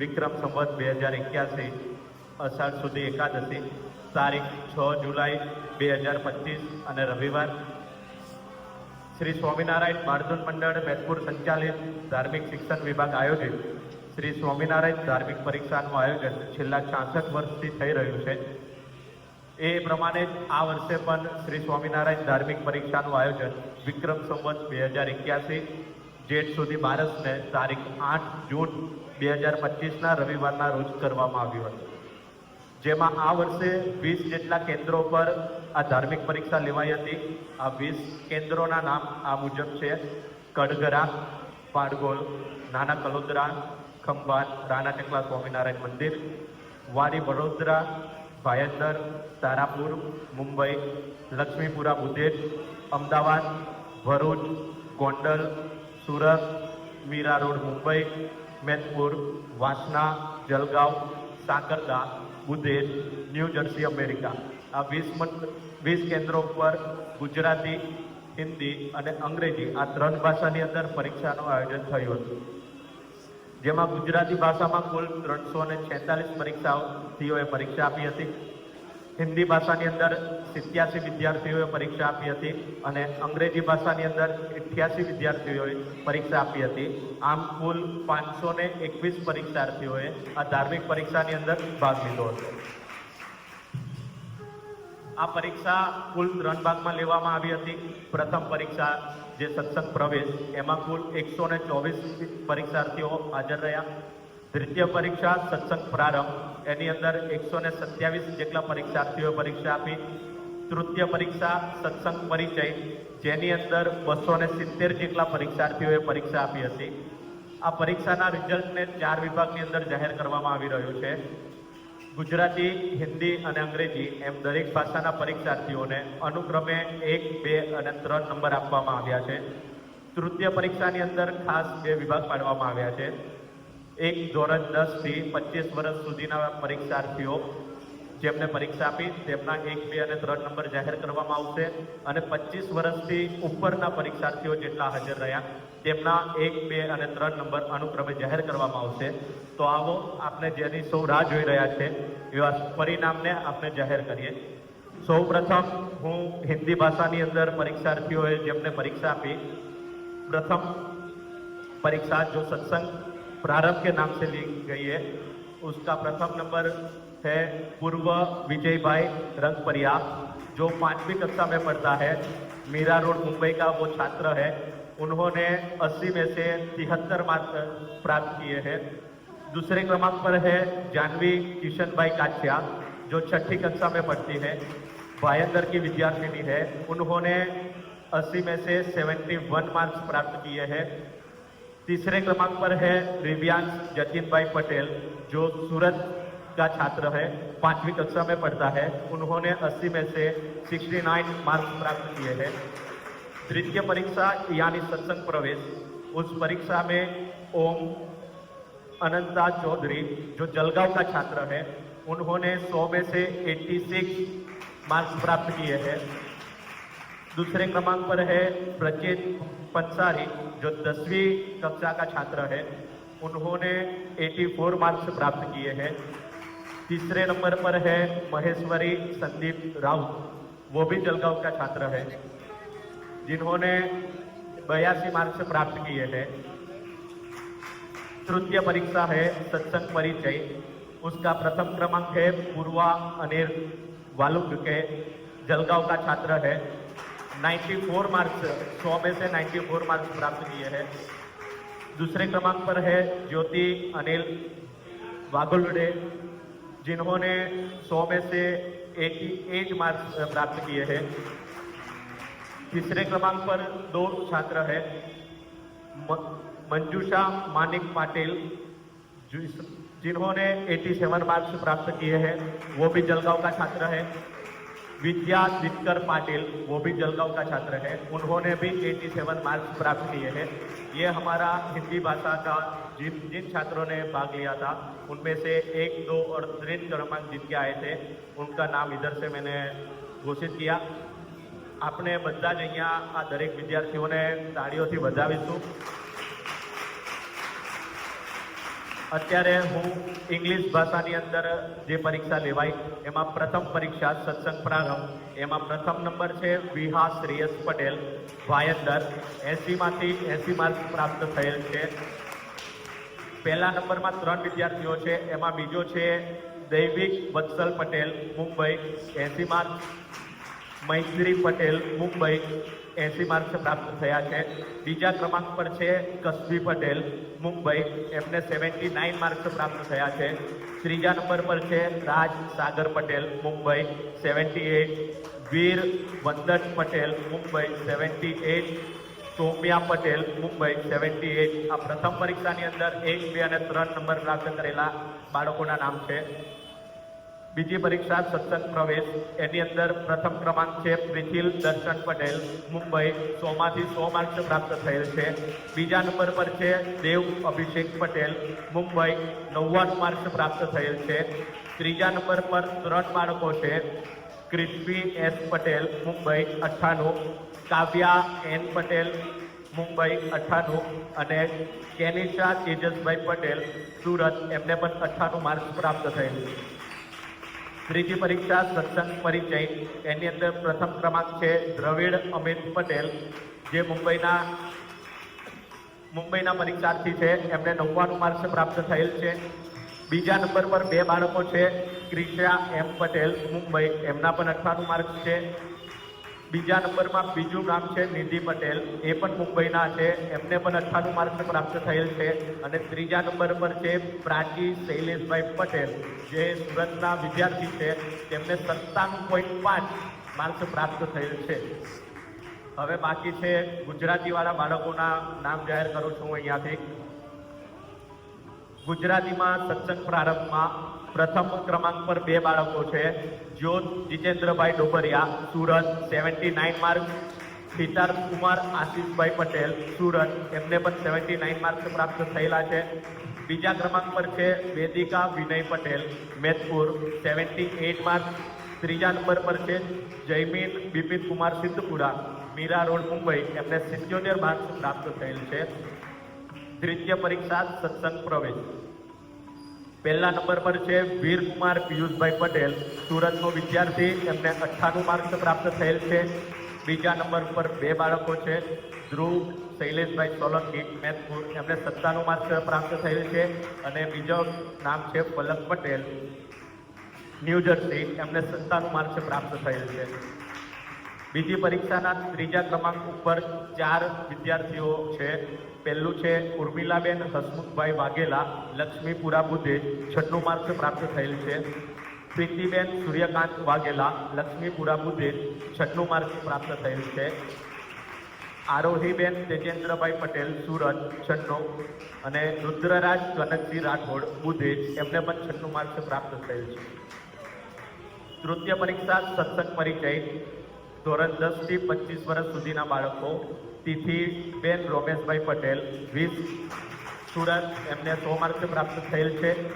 વિક્રમ સંવત બે હજાર એક્યાસી, અષાઢ સુધી એકાદશી, તારીખ છ જુલાઈ બે હજાર પચીસ અને રવિવાર શ્રી સ્વામિનારાયણ બાળદૂન મંડળ મેદપુર સંચાલિત ધાર્મિક શિક્ષણ વિભાગ આયોજિત. શ્રી સ્વામિનારાયણ ધાર્મિક પરીક્ષાનું આયોજન છેલ્લા છાસઠ વર્ષથી થઈ રહ્યું છે. એ પ્રમાણે જ આ વર્ષે પણ શ્રી સ્વામિનારાયણ ધાર્મિક પરીક્ષાનું આયોજન વિક્રમ સંવત બે હજાર એક્યાસી જેઠ સુધી બારસને તારીખ આઠ જૂન બે હજાર પચીસના રવિવારના રોજ કરવામાં આવ્યું હતું. જેમાં આ વર્ષે વીસ જેટલા કેન્દ્રો પર આ ધાર્મિક પરીક્ષા લેવાઈ હતી. આ વીસ કેન્દ્રોના નામ આ મુજબ છે. કડગરા પાડગોલ નાના કલોદરા, ખંભાત રાણા ટેકલા સ્વામિનારાયણ મંદિર Wadi Vadodara, Bhayandar, Tarapur, Mumbai, Laxmipura Budhej Ahmedabad, Bharuch, Gondal Surat, Mira Road, Mumbai, Medpur, Vasna, Jalgaon, Sakarda Budhej New Jersey, America. આ વીસ વીસ કેન્દ્રો પર ગુજરાતી, હિન્દી અને અંગ્રેજી આ ત્રણ ભાષાની અંદર પરીક્ષાનું આયોજન થયું હતું. જેમાં ગુજરાતી ભાષામાં કુલ ત્રણસો ને છેતાલીસ પરીક્ષાર્થીઓએ પરીક્ષા આપી હતી. હિન્દી ભાષાની અંદર સિત્યાસી વિદ્યાર્થીઓએ પરીક્ષા આપી હતી અને અંગ્રેજી ભાષાની અંદર અઠ્યાસી વિદ્યાર્થીઓએ પરીક્ષા આપી હતી. આમ કુલ પાંચસો ને એકવીસ પરીક્ષાર્થીઓએ આ ધાર્મિક પરીક્ષાની અંદર ભાગ લીધો હતો. આ પરીક્ષા કુલ ત્રણ ભાગમાં લેવામાં આવી હતી. પ્રથમ પરીક્ષા જે સત્સંગ પ્રવેશ, એમાં કુલ એકસો ને ચોવીસ પરીક્ષાર્થીઓ હાજર રહ્યા. દ્વિતીય પરીક્ષા સત્સંગ પ્રારંભ. એની અંદર એકસો ને સત્યાવીસ જેટલા પરીક્ષાર્થીઓએ પરીક્ષા આપી. તૃતીય પરીક્ષા સત્સંગ પરિચય, જેની અંદર બસો ને સિત્તેર જેટલા પરીક્ષાર્થીઓએ પરીક્ષા આપી હતી. આ પરીક્ષાના રિઝલ્ટને ચાર વિભાગની અંદર જાહેર કરવામાં આવી રહ્યું છે. ગુજરાતી, હિન્દી અને અંગ્રેજી એમ દરેક ભાષાના પરીક્ષાર્થીઓને અનુક્રમે એક, બે અને ત્રણ નંબર આપવામાં આવ્યા છે. તૃતીય પરીક્ષાની અંદર ખાસ બે વિભાગ પાડવામાં આવ્યા છે. એક ધોરણ દસથી પચીસ વર્ષ સુધીના પરીક્ષાર્થીઓ જેમને પરીક્ષા આપી, તેમના એક, બે અને ત્રણ નંબર જાહેર કરવામાં આવશે અને પચીસ વર્ષથી ઉપરના પરીક્ષાર્થીઓ જેટલા હાજર રહ્યા, તેમના એક, બે અને ત્રણ નંબર અનુક્રમે જાહેર કરવામાં આવશે. તો આવો આપણે જેની સૌ રાહ જોઈ રહ્યા છે, એવા પરિણામને આપણે જાહેર કરીએ. સૌ પ્રથમ હું હિન્દી ભાષાની અંદર પરીક્ષાર્થીઓએ જેમને પરીક્ષા આપી, પ્રથમ પરીક્ષા જો સત્સંગ प्रारंभ के नाम से ली गई है। उसका प्रथम नंबर है पूर्व विजय भाई रंगपरिया, जो पांचवी कक्षा में पढ़ता है। मीरा रोड, मुंबई का वो छात्र है। उन्होंने 80 में से तिहत्तर मार्क प्राप्त किए हैं। दूसरे क्रमांक पर है जानवी किशन भाई काछिया, जो छठी कक्षा में पढ़ती है। भायंदर की विद्यार्थिनी है। उन्होंने 80 में से 71 मार्क्स प्राप्त किए हैं। तीसरे क्रमांक पर है रिव्यांश जतिन भाई पटेल, जो सूरत का छात्र है, पांचवी कक्षा में पढ़ता है। उन्होंने 80 में से 69 मार्क्स प्राप्त किए हैं। तृतीय परीक्षा यानी सत्संग प्रवेश। उस परीक्षा में ओम अनंता चौधरी, जो जलगांव का छात्र है, उन्होंने 100 में से 86 मार्क्स प्राप्त किए हैं। दूसरे क्रमांक पर है प्रचेत पंसारी जो दसवीं कक्षा का छात्र है, उन्होंने 84 मार्क्स प्राप्त किए हैं। तीसरे नंबर पर है महेश्वरी संदीप राउत, वो भी जलगांव का छात्र है, जिन्होंने बयासी मार्क्स प्राप्त किए हैं। तृतीय परीक्षा है सत्संग परिचय, उसका प्रथम क्रमांक है पूर्वा अनिल वालुक के जलगांव का छात्र है। 94 मार्क्स, सौ में से 94 मार्क्स प्राप्त किए हैं। दूसरे क्रमांक पर है ज्योति, अनिल, वागुलडे, जिन्होंने 100 में से 88 मार्क्स प्राप्त किए हैं। तीसरे क्रमांक पर दो छात्र है मंजूषा मानिक पाटिल जिन्होंने 87 मार्क्स प्राप्त किए हैं, वो भी जलगांव का छात्र है। विद्या दिनकर पाटिल वो भी जलगांव का छात्र है उन्होंने भी 87 मार्क्स प्राप्त किए हैं ये हमारा हिंदी भाषा का जिन जिन छात्रों ने भाग लिया था उनमें से एक दो और तीन क्रमांक जिनके आए थे उनका नाम इधर से मैंने घोषित किया આપણે બધા જ અહીંયા આ દરેક વિદ્યાર્થીઓને તાળીઓથી વધાવીશું અત્યારે હું ઇંગ્લિશ ભાષાની અંદર જે પરીક્ષા લેવાય એમાં પ્રથમ પરીક્ષા સત્સંગ પ્રારંભ, એમાં પ્રથમ નંબર છે વિહા શ્રેયસ પટેલ, વાયંદર, એસીમાંથી એસી માર્ક્સ પ્રાપ્ત થયેલ છે. પહેલા નંબરમાં ત્રણ વિદ્યાર્થીઓ છે, એમાં બીજો છે દૈવિક વત્સલ પટેલ, મુંબઈ, એસી માર્ક્સ મૈત્રી પટેલ, મુંબઈ એસી માર્ક્સ પ્રાપ્ત થયા છે. બીજા ક્રમાંક પર છે કસ્બી પટેલ, મુંબઈ. એમને સેવન્ટી નાઇન માર્ક્સ પ્રાપ્ત થયા છે. ત્રીજા નંબર પર છે Raj Sagar Patel, Mumbai. Seventy eight Veer Vandan Patel, Mumbai. Seventy eight Saumya Patel, Mumbai. Seventy eight આ પ્રથમ પરીક્ષાની અંદર એક, બે અને ત્રણ નંબર પ્રાપ્ત કરેલા બાળકોના નામ છે. બીજી પરીક્ષા સત્સંગ પ્રવેશ. એની અંદર પ્રથમ ક્રમાંક છે પ્રિથિલ દર્શન પટેલ, મુંબઈ. સોમાંથી સો માર્ક્સ પ્રાપ્ત થયેલ છે. બીજા નંબર પર છે દેવ અભિષેક પટેલ, મુંબઈ. નવ્વાણું માર્ક્સ પ્રાપ્ત થયેલ છે. ત્રીજા નંબર પર ત્રણ બાળકો છે. ક્રિસ્પી એસ પટેલ, મુંબઈ, અઠ્ઠાણું. કાવ્યા એન પટેલ, મુંબઈ, અઠ્ઠાણું. અને કેનિશા તેજસભાઈ પટેલ, સુરત. એમને પણ અઠ્ઠાણું માર્ક્સ પ્રાપ્ત થયેલ છે. ત્રીજી પરીક્ષા સત્સંગ પરિચય. એની અંદર પ્રથમ ક્રમાંક છે દ્રવિડ અમિત પટેલ, જે મુંબઈના મુંબઈના પરીક્ષાર્થી છે. એમને નવ્વાણું માર્ક્સ પ્રાપ્ત થયેલ છે. બીજા નંબર પર બે બાળકો છે ક્રિશા એમ પટેલ, મુંબઈ. એમના પણ અઠ્ઠાણું માર્ક્સ છે. બીજા નંબરમાં બીજું નામ છે નિધિ પટેલ. એ પણ મુંબઈના છે. એમને પણ અઠ્ઠાણું માર્ક્સ પ્રાપ્ત થયેલ છે. અને ત્રીજા નંબર પર છે પ્રાચી શૈલેષભાઈ પટેલ, જે સુરતના વિદ્યાર્થી છે. તેમને સત્તાણું પોઈન્ટ પાંચ માર્ક્સ પ્રાપ્ત થયેલ છે. હવે બાકી છે ગુજરાતીવાળા બાળકોના નામ જાહેર કરું છું અહીંયાથી. ગુજરાતીમાં સત્સંગ પ્રારંભમાં પ્રથમ ક્રમાંક પર બે બાળકો છે. Jyot, જીતેન્દ્રભાઈ Dobariya Surat, seventy nine marks Sitar Kumar, આશીષભાઈ Patel, Surat, એમને પણ સેવન્ટી નાઇન માર્ક્સ પ્રાપ્ત થયેલા છે. બીજા ક્રમાંક પર છે Vedika Vinay Patel, Medpur, seventy eight marks ત્રીજા નંબર પર છે જયમીન બિપિન કુમાર સિદ્ધપુરા, મીરા રોડ, મુંબઈ. એમને સિત્યોતેર માર્ક્સ પ્રાપ્ત થયેલ છે. તૃતીય પરીક્ષા સત્સંગ પ્રવેશ. પહેલા નંબર પર છે વીરકુમાર પિયુષભાઈ પટેલ. સુરતનો વિદ્યાર્થી, એમને અઠ્ઠાણું માર્ક્સ પ્રાપ્ત થયેલ છે. બીજા નંબર પર બે બાળકો છે. ધ્રુવ, શૈલેષભાઈ સોલંકી મેથપુર એમને સત્તાનું માર્ક્સ પ્રાપ્ત થયેલ છે. અને બીજો નામ છે પલક પટેલ. ન્યૂ જર્સી, એમને સત્તાનું માર્ક્સ પ્રાપ્ત થયેલ છે. બીજી પરીક્ષાના ત્રીજા ક્રમાંક ઉપર ચાર વિદ્યાર્થીઓ છે. પહેલું છે ઉર્મિલાબેન હસમુખભાઈ વાઘેલા, લક્ષ્મીપુરા બુદ્ધે છઠ્ઠું માર્ક પ્રાપ્ત થયેલ છે. પ્રીતિબેન સૂર્યકાંત વાઘેલા, લક્ષ્મીપુરા બુદ્ધે છઠ્ઠું માર્ક પ્રાપ્ત થયેલ છે. આરોહીબેન તેજેન્દ્રભાઈ પટેલ, સુરત છઠ્ઠો અને રુદ્રરાજ કનકજી રાઠોડ બુદ્ધે એમને પણ છઠ્ઠું માર્ક પ્રાપ્ત થયેલ છે. તૃતીય પરીક્ષા સત્સંગ પરિચય. ધોરણ દસથી પચીસ વર્ષ સુધીના બાળકો, તિથિ, બેન રોમેશભાઈ પટેલ, વીસ સુરત, એમને સો માર્ક્સ પ્રાપ્ત થયેલ છે.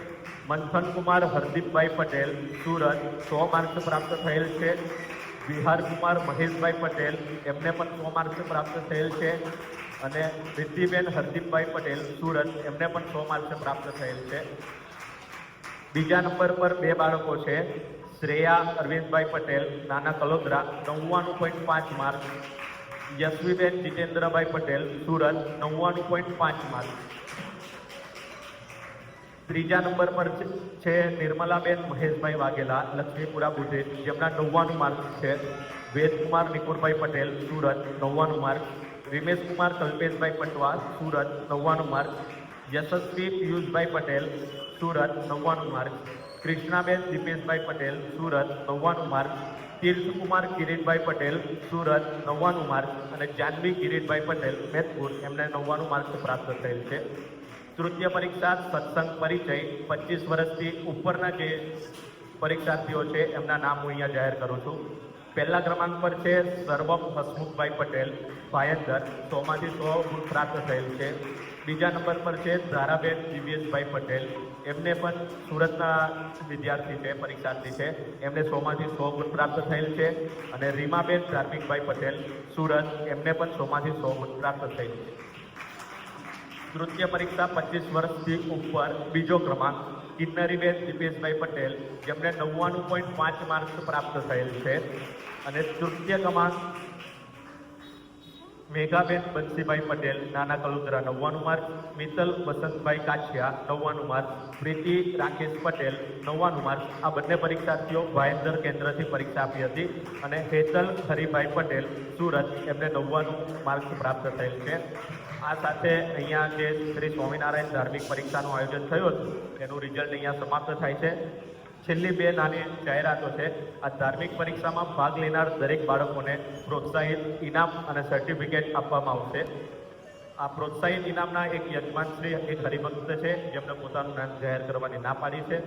મંથન કુમાર હરદીપભાઈ પટેલ, સુરત, સો માર્ક્સ પ્રાપ્ત થયેલ છે. વિહાર કુમાર મહેશભાઈ પટેલ, એમને પણ સો માર્ક્સ પ્રાપ્ત થયેલ છે. અને રિદ્ધિબેન હરદીપભાઈ પટેલ, સુરત, એમને પણ સો માર્ક્સ પ્રાપ્ત થયેલ છે. બીજા નંબર પર બે બાળકો છે. શ્રેયા અરવિંદભાઈ પટેલ, નાના કલોદરા, નવ્વાણું પોઈન્ટ પાંચ માર્ક. યશવીબેન જીતેન્દ્રભાઈ પટેલ, સુરત, નવ્વાણું પોઈન્ટ પાંચ માર્ક. ત્રીજા નંબર પર છે- નિર્મલાબેન મહેશભાઈ વાઘેલા, લક્ષ્મીપુરા બુધે જેમના નવ્વાણું માર્ક છે. વેદકુમાર નિકુરભાઈ પટેલ, સુરત, નવ્વાણું માર્ક. વિમેશકુમાર કલ્પેશભાઈ પટવા સુરત, નવ્વાણું માર્ક. યશસ્વી પિયુષભાઈ પટેલ, સુરત, નવ્વાણું માર્ક. કૃષ્ણાબેન દિપેશભાઈ પટેલ, સુરત, નવ્વાણું માર્ગ તીર્થકુમાર કિરીટભાઈ પટેલ, સુરત, નવ્વાણું માર્ગ અને જાનવી કિરીટભાઈ પટેલ, મેદપુર. એમને નવ્વાણું માર્ક્સ પ્રાપ્ત થયેલ છે. તૃતીય પરીક્ષા, સત્સંગ પરિચય. પચીસ વર્ષથી ઉપરના જે પરીક્ષાર્થીઓ છે, એમના નામ હું અહીંયા જાહેર કરું છું. પહેલા ક્રમાંક પર છે, સર્વમ હસમુખભાઈ પટેલ પાયંદર સોમાંથી સો ગુણ પ્રાપ્ત થયેલ છે. બીજા નંબર પર છે, ધારાબેન દિવ્યેશભાઈ પટેલ એમને પણ સુરતના વિદ્યાર્થી છે, પરીક્ષાર્થી છે. એમને સોમાંથી સો ગુણ પ્રાપ્ત થયેલ છે અને રીમાબેન ધાર્મિકભાઈ પટેલ સુરત એમને પણ સોમાંથી સો ગુણ પ્રાપ્ત થયેલ છે. નૃત્ય પરીક્ષા પચીસ વર્ષથી ઉપર બીજો ક્રમાંક કિન્નરીબેન દિપેશભાઈ પટેલ, જેમને નવ્વાણું પોઈન્ટ પાંચ માર્ક્સ પ્રાપ્ત થયેલ છે. અને તૃતીય ક્રમાંક મેઘાબેન બંસીભાઈ પટેલ, નાના કલુદરા નવ્વાણું માર્ક, મિત્તલ વસંતભાઈ કાછિયા નવ્વાણું માર્ક, પ્રીતિ રાકેશ પટેલ નવ્વાણું માર્ક. આ બંને પરીક્ષાર્થીઓ ભાયંદર કેન્દ્રથી પરીક્ષા આપી હતી અને હેતલ હરિભાઈ પટેલ, સુરત, એમને નવ્વાણું માર્ક્સ પ્રાપ્ત થયેલ છે. આ સાથે અહીંયા જે શ્રી સ્વામિનારાયણ ધાર્મિક પરીક્ષાનું આયોજન થયું હતું એનું રિઝલ્ટ અહીંયા સમાપ્ત થાય છે. છેલ્લી બે નાની જાહેરાતો છે. આ ધાર્મિક પરીક્ષામાં ભાગ લેનાર દરેક બાળકોને પ્રોત્સાહિત ઇનામ અને સર્ટિફિકેટ આપવામાં આવશે. આ પ્રોત્સાહિત ઇનામના એક યજમાનશ્રી એક હરિભક્ત છે, જેમને પોતાનું નામ જાહેર કરવાની ના પાડી છે.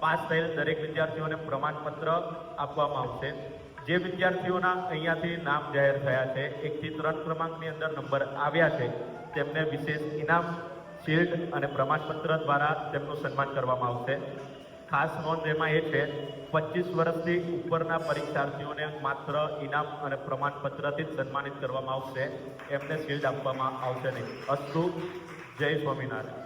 પાસ થયેલ દરેક વિદ્યાર્થીઓને પ્રમાણપત્ર આપવામાં આવશે. જે વિદ્યાર્થીઓના અહીંયાથી નામ જાહેર થયા છે, એકથી ત્રણ ક્રમાંકની અંદર નંબર આવ્યા છે, તેમને વિશેષ ઇનામ, શિલ્ડ અને પ્રમાણપત્ર દ્વારા તેમનું સન્માન કરવામાં આવશે. ખાસ નોંધ એમાં એ છે, પચીસ વર્ષથી ઉપરના પરીક્ષાર્થીઓને માત્ર ઇનામ અને પ્રમાણપત્રથી જ સન્માનિત કરવામાં આવશે. એમને શિલ્ડ આપવામાં આવશે નહીં. અસ્તુ, જય સ્વામિનારાયણ.